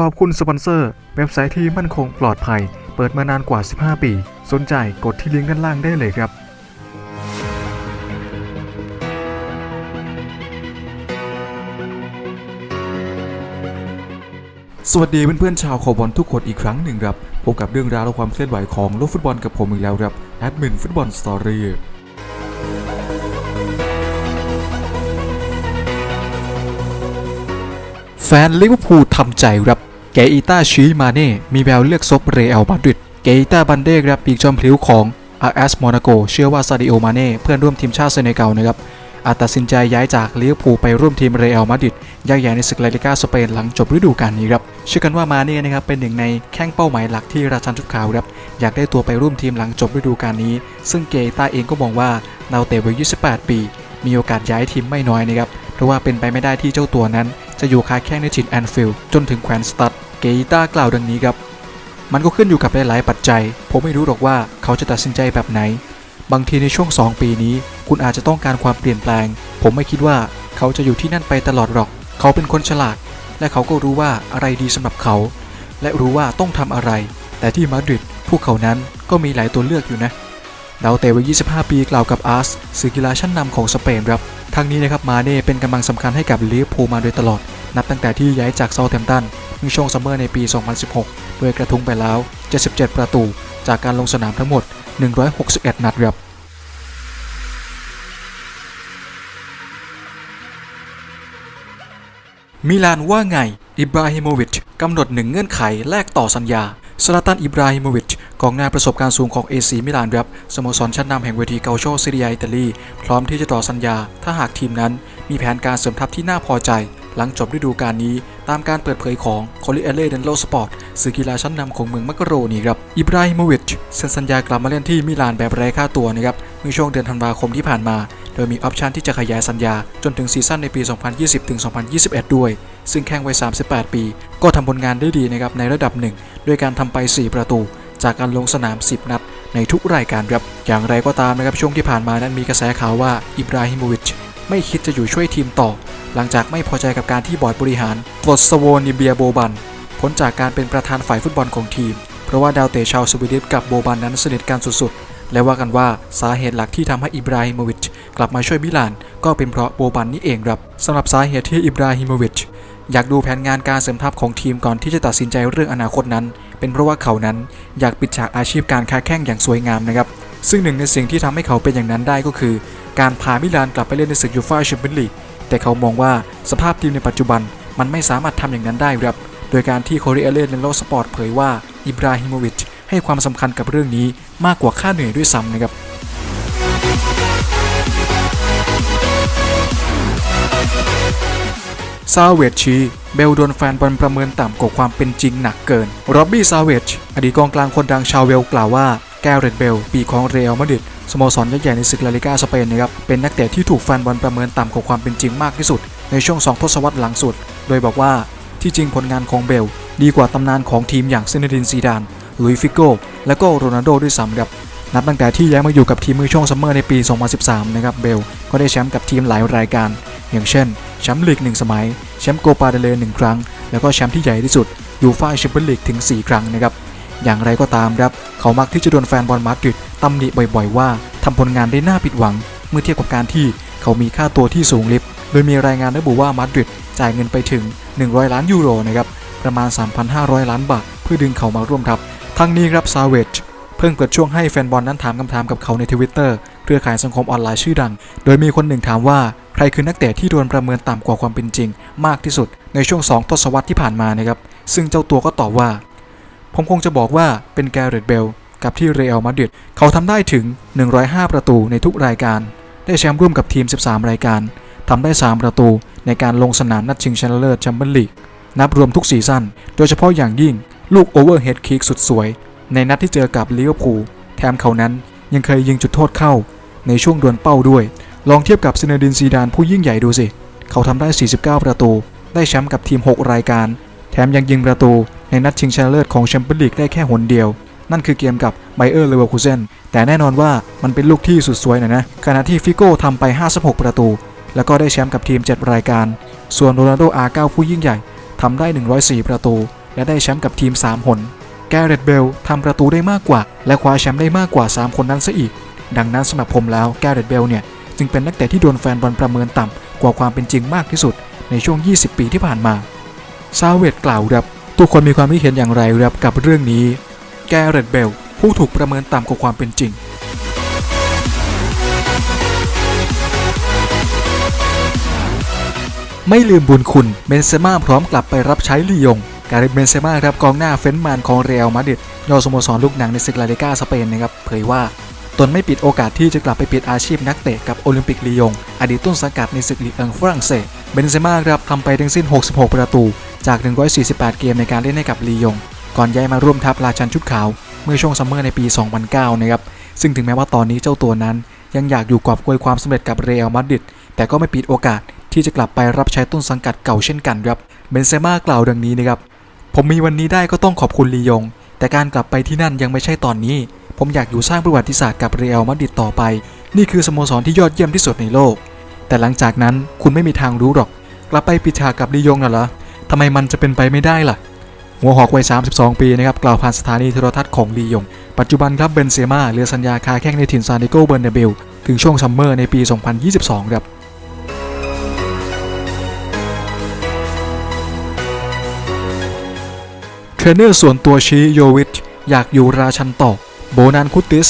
ขอบคุณสปอนเซอร์ เว็บไซต์ที่มั่นคงปลอดภัย เปิดมานานกว่า 15 ปี สนใจกดที่ลิงก์ด้านล่างได้เลยครับสวัสดีเพื่อนๆชาวโคบอลทุกคนอีกครั้งหนึ่งครับพบกับเรื่องราวและความเคลื่อนไหวของโลกฟุตบอลกับผมอีกแล้วครับแอดมินฟุตบอลสตอรี่ แฟนลิเวอร์พูลทำใจครับ เกอิต้าชีมาเน่ มีแววเลือกซบเรอัลมาดริด เกอิต้าบันเดครับปีกจอมพลิ้วของอาร์เอสโมนาโก เชื่อว่าซาดิโอมาเน่ เพื่อนร่วมทีมชาติเซเนกัลนะครับอาจตัดสินใจย้ายจากลิเวอร์พูลไปร่วมทีมเรอัลมาดริดยักษ์ใหญ่ในศึกลาลิกาสเปนหลังจบฤดูกาลนี้ครับ เชื่อกันว่ามาเน่นะครับเป็นหนึ่งในแข้งเป้าหมายหลักที่ราชันชุดขาวครับอยากได้ตัวไปร่วมทีมหลังจบฤดูกาลนี้ ซึ่งเกต้าเองก็มองว่าดาเตะวัย 28 ปี มีโอกาสย้ายทีมไม่น้อยนะครับ เพราะว่าเป็นไปไม่ได้ที่เจ้าตัวนั้น จะอยู่ค้าแข้งในถิ่นแอนฟิลด์จนถึงแควนสตัดเกต้ากล่าวดังนี้ครับ มันก็ขึ้นอยู่กับหลาย ๆ ปัจจัย ผมไม่รู้หรอกว่าเขาจะตัดสินใจแบบไหน บางทีในช่วง 2 ปีนี้ คุณอาจจะต้องการความเปลี่ยนแปลง ผมไม่คิดว่าเขาจะอยู่ที่นั่นไปตลอดหรอก เขาเป็นคนฉลาด และเขาก็รู้ว่าอะไรดีสำหรับเขา และรู้ว่าต้องทำอะไร แต่ที่มาดริดพวกเขานั้นก็มีหลายตัวเลือกอยู่นะดาวเตะวัย 25 ปีกล่าวกับอาร์สสื่อกีฬาชั้นนำของสเปนครับ ทั้งนี้นะครับมาเน่เป็นกำลังสำคัญให้กับลิเวอร์พูลมาโดยตลอด นับตั้งแต่ที่ย้ายจากเซาท์แฮมป์ตันเมื่อช่วงซัมเมอร์ในปี 2016 โดยกระทุ้งไปแล้ว 77 ประตู จากการลงสนามทั้งหมด 161 นัดครับมิลานว่าไง อิบราฮิโมวิชกำหนดหนึ่งเงื่อนไขแลกต่อสัญญาสลาตันอิบราฮิโมวิช กองหน้าประสบการณ์สูงของเอซีมิลานครับสโมสรชั้นนำแห่งเวทีเกาโชซีเรียอิตาลีพร้อมที่จะต่อสัญญา ถ้าหากทีมนั้นมีแผนการเสริมทัพที่น่าพอใจ หลังจบฤดูกาลนี้ ตามการเปิดเผยของโคลิเอเล่เดนโลสปอร์ตสื่อกีฬาชั้นนำของเมืองมักกะโรนีครับอิบราฮิโมวิชเซ็นสัญญากลับมาเล่นที่มิลานแบบไร้ค่าตัวนะครับเมื่อช่วงเดือนธันวาคมที่ผ่านมาโดยมีออปชันที่จะขยายสัญญาจนถึงซีซั่นในปี 2020-2021 ด้วย ซึ่งแข่งวัย38 ปี ก็ทำผลงานได้ดีนะครับในระดับหนึ่งด้วยการทำไป 4 ประตู จากการลงสนาม 10 นัดในทุกรายการครับ อย่างไรก็ตามนะครับช่วงที่ผ่านมานั้นมีกระแสข่าวว่าอิบราฮิโมวิชไม่คิดจะอยู่ช่วยทีมต่อ หลังจากไม่พอใจกับการที่บอร์ดบริหารปลดสโวนิเบียโบบันพ้นจากการเป็นประธานฝ่ายฟุตบอลของทีม เพราะว่าดาวเตะชาวสวีเดนกับโบบันนั้นสนิทกันสุดๆ และว่ากันว่าสาเหตุหลักที่ทำให้อิบราฮิโมวิชกลับมาช่วยมิลาน ก็เป็นเพราะโบบันนี่เองครับสำหรับสาเหตุที่อิบราฮิโมวิชอยากดูแผนงานการเสริมทัพของทีมก่อนที่จะตัดสินใจเรื่องอนาคตนั้น เป็นเพราะว่าเขานั้นอยากปิดฉากอาชีพการค้าแข่งอย่างสวยงามนะครับ ซึ่งหนึ่งในสิ่งที่ทำให้เขาเป็นอย่างนั้นได้ก็คือ การพามิลานกลับไปเล่นในศึกยูฟ่าแชมเปี้ยนลีกแต่เขามองว่าสภาพทีมในปัจจุบันมันไม่สามารถทำอย่างนั้นได้ครับโดยการที่โคเรียเลนในโลกสปอร์ตเผยว่าอิบราฮิโมวิชให้ความสำคัญกับเรื่องนี้มากกว่าค่าเหนื่อยด้วยซ้ำนะครับ ซาเวจชีเบลโดนแฟนบอลประเมินต่ำกว่าความเป็นจริงหนักเกินโรบบี้ซาเวจอดีตกองกลางคนดังชาวเวลกล่าวว่าแกเรตเบล ปีของเรอัลมาดริดสโมสรยักษ์ใหญ่ในศึกลาลิกาสเปนนะครับ เป็นนักเตะที่ถูกแฟนบอลประเมินต่ำกว่าความเป็นจริงมากที่สุด ในช่วง 2 ทศวรรษหลังสุด โดยบอกว่าที่จริงผลงานของเบล ดีกว่าตำนานของทีมอย่างเซเนดินซีดาน ลุยฟิโก้ และก็โรนัลโดด้วยซ้ำครับนับตั้งแต่ที่ย้ายมาอยู่กับทีมเมื่อช่วงซัมเมอร์ในปี 2013 นะครับ เบล ก็ได้แชมป์กับทีมหลายรายการ อย่างเช่นแชมป์ลีก 1 สมัย แชมป์โกปาเดเลหนึ่งครั้ง แล้วก็แชมป์ที่ใหญ่ที่สุดยูฟ่าแชมเปี้ยนลีกถึง 4 ครั้งนะครับ อย่างไรก็ตามครับ เขามักที่จะโดนแฟนบอลมาดริดตำหนิบ่อยๆ ว่าทำผลงานได้น่าผิดหวัง เมื่อเทียบกับการที่เขามีค่าตัวที่สูงลิบโดยมีรายงานระบุว่ามาดริดจ่ายเงินไปถึง 100 ล้านยูโรนะครับประมาณ 3,500 ล้านบาทเพื่อดึงเขามาร่วมทัพทั้งนี้ครับซาเวจเพิ่งเปิดช่วงให้แฟนบอลนั้นถามคำถามกับเขาในทวิตเตอร์ เครือข่ายสังคมออนไลน์ชื่อดัง โดยมีคนหนึ่งถามว่าใครคือนักเตะที่โดนประเมินต่ำกว่าความเป็นจริง มากที่สุดในช่วง 2 ทศวรรษที่ผ่านมานะครับ ซึ่งเจ้าตัวก็ตอบว่า ผมคงจะบอกว่าเป็นแกเรตเบลกับที่เรอัลมาดริดเขาทำได้ถึง 105 ประตูในทุกรายการ ได้แชมป์ร่วมกับทีม 13 รายการทำได้ 3 ประตูในการลงสนามนัดชิงชนะเลิศแชมเปี้ยนลีกนับรวมทุกซีซั่นโดยเฉพาะอย่างยิ่งลูกโอเวอร์เฮดคิกสุดสวย ในนัดที่เจอกับลิเวอร์พูลแถมเขานั้นยังเคยยิงจุดโทษเข้า ในช่วงดวลเป้าด้วย ลองเทียบกับซินเดินซีดานผู้ยิ่งใหญ่ดูสิ เขาทำได้ 49 ประตู ได้แชมป์กับทีม 6 รายการ แถมยังยิงประตู ในนัดชิงชนะเลิศของแชมเปี้ยนลีกได้แค่หนเดียว นั่นคือเกมกับไบเออร์เลเวอร์คูเซนแต่แน่นอนว่ามันเป็นลูกที่สุดสวยหน่ะนะขณะที่ฟิโก้ทำไป 56 ประตู แล้วก็ได้แชมป์กับทีม 7 รายการ ส่วนโรนัลโดอาร์9ผู้ยิ่งใหญ่ทำได้ 104 ประตู และได้แชมป์กับทีม 3 หนแกเรตเบลทำประตูได้มากกว่า และคว้าแชมป์ได้มากกว่า 3 คนนั้นซะอีก ดังนั้นสำหรับผมแล้วแกเรตเบลเนี่ย จึงเป็นนักเตะที่โดนแฟนบอลประเมินต่ำกว่าความเป็นจริงมากที่สุดในช่วง 20 ปีที่ผ่านมาซาเวตกล่าวครับทุกคนมีความคิดเห็นอย่างไรครับกับเรื่องนี้ แกเรตเบลผู้ถูกประเมินต่ำกว่าความเป็นจริงไม่ลืมบุญคุณเบนเซม่าพร้อมกลับไปรับใช้ลียง การิเบนเซม่าครับกองหน้าเฟนมนของเรอัลมาดริดยอดสโมสรลูกหนังในศึกลาลิกาสเปนนะครับเผยว่า ตนไม่ปิดโอกาสที่จะกลับไปปิดอาชีพนักเตะกับโอลิมปิกลียง อดีตต้นสังกัดในศึกลีกเอิงฝรั่งเศส เบนเซม่าครับทำไปทั้งสิ้น 66 ประตู จาก 148 เกมในการเล่นให้กับลียง ก่อนย้ายมาร่วมทัพราชันชุดขาว เมื่อช่วงซัมเมอร์ในปี 2009 นะครับ ซึ่งถึงแม้ว่าตอนนี้เจ้าตัวนั้น ยังอยากอยู่กอบโกยความสำเร็จกับเรอัลมาดริด แต่ก็ไม่ปิดโอกาสที่จะกลับไปรับใช้ต้นสังกัดเก่าเช่นกันครับ เบนเซม่ากล่าวดังนี้นะครับ ผมมีวันนี้ได้ก็ต้องขอบคุณลียง แต่การกลับไปที่นั่นยังไม่ใช่ตอนนี้ ผมอยากอยู่สร้างประวัติศาสตร์กับเรอัลมาดริดต่อไป นี่คือสโมสรที่ยอดเยี่ยมที่สุดในโลก แต่หลังจากนั้นคุณไม่มีทางรู้หรอก กลับไปปิดฉากกับลียงน่ะเหรอทำไมมันจะเป็นไปไม่ได้ล่ะ หัวหอกวัย 32 ปีนะครับกล่าวผ่านสถานีโทรทัศน์ของลียง ปัจจุบันครับเบนเซม่าเหลือสัญญาคาแข้งในถิ่นซานดิโกเบอร์นเบลถึงช่วงซัมเมอร์ในปี 2022 ครับเทรนเนอร์ส่วนตัวชี้โยวิชอยากอยู่ราชันต่อ โบนันคุติส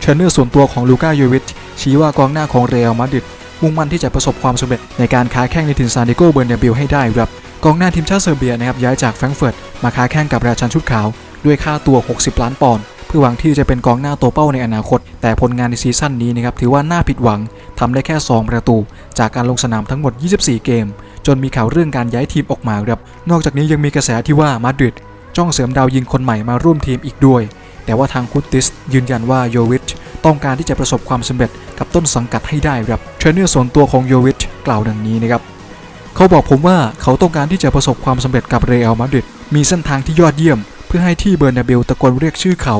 เทรนเนอร์ส่วนตัวของลูก้าโยวิชชี้ว่ากองหน้าของเรอัลมาดริดมุ่งมั่นที่จะประสบความสำเร็จในการค้าแข้งในถิ่นซานดิโกเบอร์เนาเบลให้ได้ครับกองหน้าทีมชาติเซอร์เบียนะครับย้ายจากแฟรงก์เฟิร์ตมาค้าแข่งกับราชันชุดขาว ด้วยค่าตัว 60 ล้านปอนด์เพื่อหวังที่จะเป็นกองหน้าตัวเป้าในอนาคต แต่ผลงานในซีซั่นนี้นะครับถือว่าน่าผิดหวังทำได้แค่ 2 ประตู จากการลงสนามทั้งหมด 24 เกม จนมีข่าวเรื่องการย้ายทีมออกมาครับนอกจากนี้ยังมีกระแสที่ว่ามาดริดจ้องเสริมดาวยิงคนใหม่มาร่วมทีมอีกด้วย แต่ว่าทางคุตติสยืนยันว่าโยวิชต้องการที่จะประสบความสำเร็จกับต้นสังกัดให้ได้ครับเทรนเนอร์ส่วนตัวของโยวิชกล่าวดังนี้นะครับเขาบอกผมว่าเขาต้องการที่จะประสบความสำเร็จกับเรอัลมาดริดมีเส้นทางที่ยอดเยี่ยม เพื่อให้ที่เบอร์นาเบลตะโกนเรียกชื่อเขา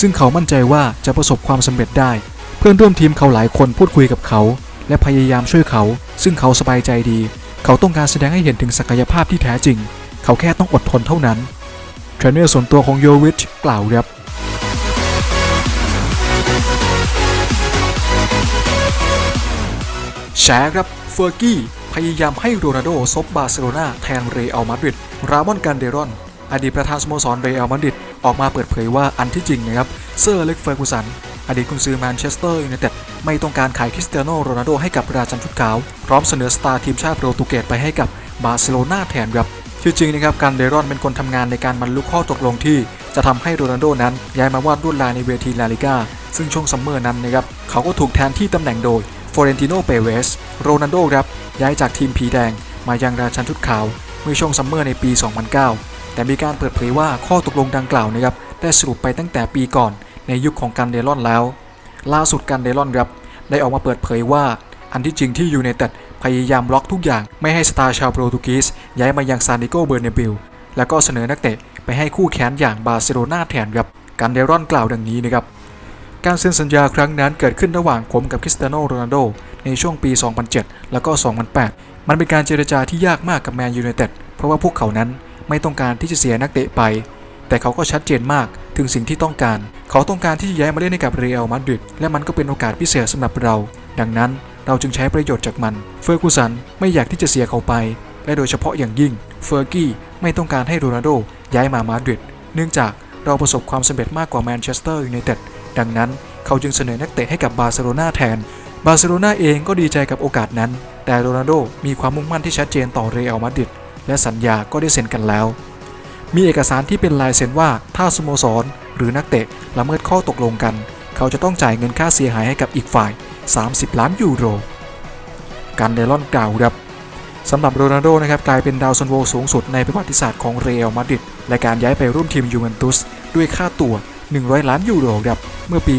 ซึ่งเขามั่นใจว่าจะประสบความสำเร็จได้ เพื่อนร่วมทีมเขาหลายคนพูดคุยกับเขา และพยายามช่วยเขา ซึ่งเขาสบายใจดี เขาต้องการแสดงให้เห็นถึงศักยภาพที่แท้จริง เขาแค่ต้องอดทนเท่านั้นเทรนเนอร์ส่วนตัวของโยวิชกล่าวครับ แชร์ครับเฟอร์กี้พยายามให้โรนัลโดซบบาร์เซโลนาแทนเรอัลมาดริด รามอนกันเดรอน อดีตประธานสโมสรเรอัลมาดริด ออกมาเปิดเผยว่าอันที่จริงนะครับ เซอร์เล็กเฟอร์กูสัน อดีตกุนซือแมนเชสเตอร์ยูไนเต็ดไม่ต้องการขายคริสเตียโนโรนัลโดให้กับราชันชุดขาว พร้อมเสนอสตาร์ทีมชาติโปรตุเกสไปให้กับบาร์เซโลนาแทนครับที่จริงนะครับกันเดรอนเป็นคนทำงานในการบรรลุข้อตกลงที่ จะทำให้โรนัลโดนั้นย้ายมาวาดลวดลายในเวทีลาลิกา ซึ่งช่วงซัมเมอร์นั้นนะครับเขาก็ถูกแทนที่ตำแหน่งโดยฟอเรนติโนเปเวสโรนัลโดครับย้ายจากทีมผีแดงมายังราชันชุดขาวเมื่อช่วงซัมเมอร์ในปี 2009 แต่มีการเปิดเผยว่าข้อตกลงดังกล่าวนะครับได้สรุปไปตั้งแต่ปีก่อนในยุคของกันเดลอนแล้ว ล่าสุดกันเดลอนครับได้ออกมาเปิดเผยว่าอันที่จริงที่ยูไนเต็ดพยายามล็อกทุกอย่างไม่ให้สตาร์ชาวโปรตุเกสย้ายมายังซานดิโกเบอร์เนเบลแล้วก็เสนอนักเตะไปให้คู่แข่งอย่างบาร์เซโลนาแทนครับกันเดรอนกล่าวดังนี้นะครับ การเซ็นสัญญาครั้งนั้นเกิดขึ้นระหว่างผมกับคริสเตียโนโรนัลโดในช่วงปี 2007 แล้วก็ 2008 มันเป็นการเจรจาที่ยากมากกับแมนยูไนเต็ดเพราะว่าพวกเขานั้นไม่ต้องการที่จะเสียนักเตะไป แต่เขาก็ชัดเจนมากถึงสิ่งที่ต้องการ เขาต้องการที่จะย้ายมาเล่นให้กับเรอัลมาดริดและมันก็เป็นโอกาสพิเศษสำหรับเรา ดังนั้นเราจึงใช้ประโยชน์จากมัน เฟอร์กูสันไม่อยากที่จะเสียเขาไป และโดยเฉพาะอย่างยิ่งเฟอร์กี้ไม่ต้องการให้โรนัลโดย้ายมามาดริดเนื่องจากเราประสบความสำเร็จมากกว่าแมนเชสเตอร์ยูไนเต็ด ดังนั้นเขาจึงเสนอนักเตะให้กับบาร์เซโลนาแทน บาร์เซโลนาเองก็ดีใจกับโอกาสนั้น แต่โรนัลโดมีความมุ่งมั่นที่ชัดเจนต่อเรอัลมาดริดและสัญญาก็ได้เซ็นกันแล้ว มีเอกสารที่เป็นลายเซ็นว่าถ้าสโมสร หรือนักเตะละเมิดข้อตกลงกัน เขาจะต้องจ่ายเงินค่าเสียหายให้กับอีกฝ่าย 30 ล้านยูโรกันเดลอนกล่าวครับสำหรับโรนัลโดนะครับกลายเป็นดาวซันโวสูงสุดในประวัติศาสตร์ของเรอัลมาดริดและการย้ายไปร่วมทีมยูเวนตุสด้วยค่าตัว 100 ล้านยูโรครับเมื่อปี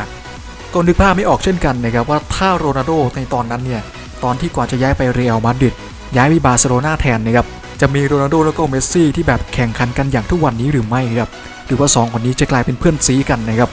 2018 ก็นึกภาพไม่ออกเช่นกันนะครับว่าถ้าโรนัลโดในตอนนั้นเนี่ยตอนที่กว่าจะย้ายไปเรอัลมาดริดย้ายไปบาร์เซโลนาแทนนะครับจะมีโรนัลโดแล้วก็เมสซี่ที่แบบแข่งขันกันอย่างทุกวันนี้หรือไม่ครับหรือว่า 2 คนนี้จะกลายเป็นเพื่อนซีกันนะครับ